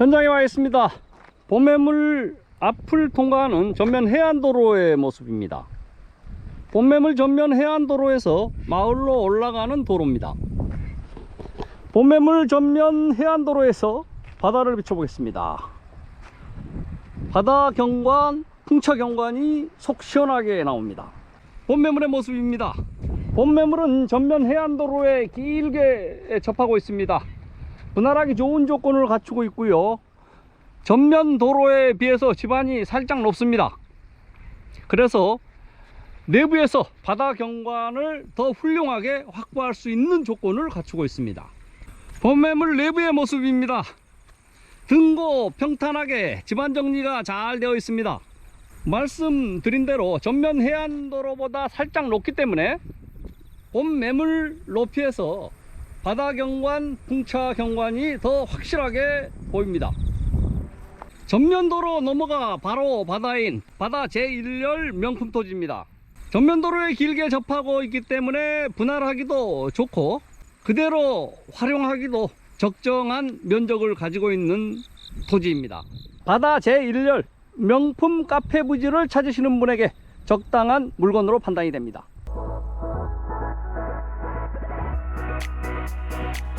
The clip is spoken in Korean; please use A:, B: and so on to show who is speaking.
A: 현장에 와 있습니다. 봄매물 앞을 통과하는 전면 해안도로의 모습입니다. 봄매물 전면 해안도로에서 마을로 올라가는 도로입니다. 봄매물 전면 해안도로에서 바다를 비춰보겠습니다. 바다 경관, 풍차 경관이 속 시원하게 나옵니다. 봄매물의 모습입니다. 봄매물은 전면 해안도로에 길게 접하고 있습니다. 분할하기 좋은 조건을 갖추고 있고요. 전면 도로에 비해서 지반이 살짝 높습니다. 그래서 내부에서 바다 경관을 더 훌륭하게 확보할 수 있는 조건을 갖추고 있습니다. 봄매물 내부의 모습입니다. 등고 평탄하게 집안 정리가 잘 되어 있습니다. 말씀드린 대로 전면 해안도로보다 살짝 높기 때문에 봄 매물 높이에서 바다 경관, 풍차 경관이 더 확실하게 보입니다. 전면도로 넘어가 바로 바다인 바다 제1열 명품 토지입니다. 전면도로에 길게 접하고 있기 때문에 분할하기도 좋고 그대로 활용하기도 적정한 면적을 가지고 있는 토지입니다. 바다 제1열 명품 카페 부지를 찾으시는 분에게 적당한 물건으로 판단이 됩니다. Thank you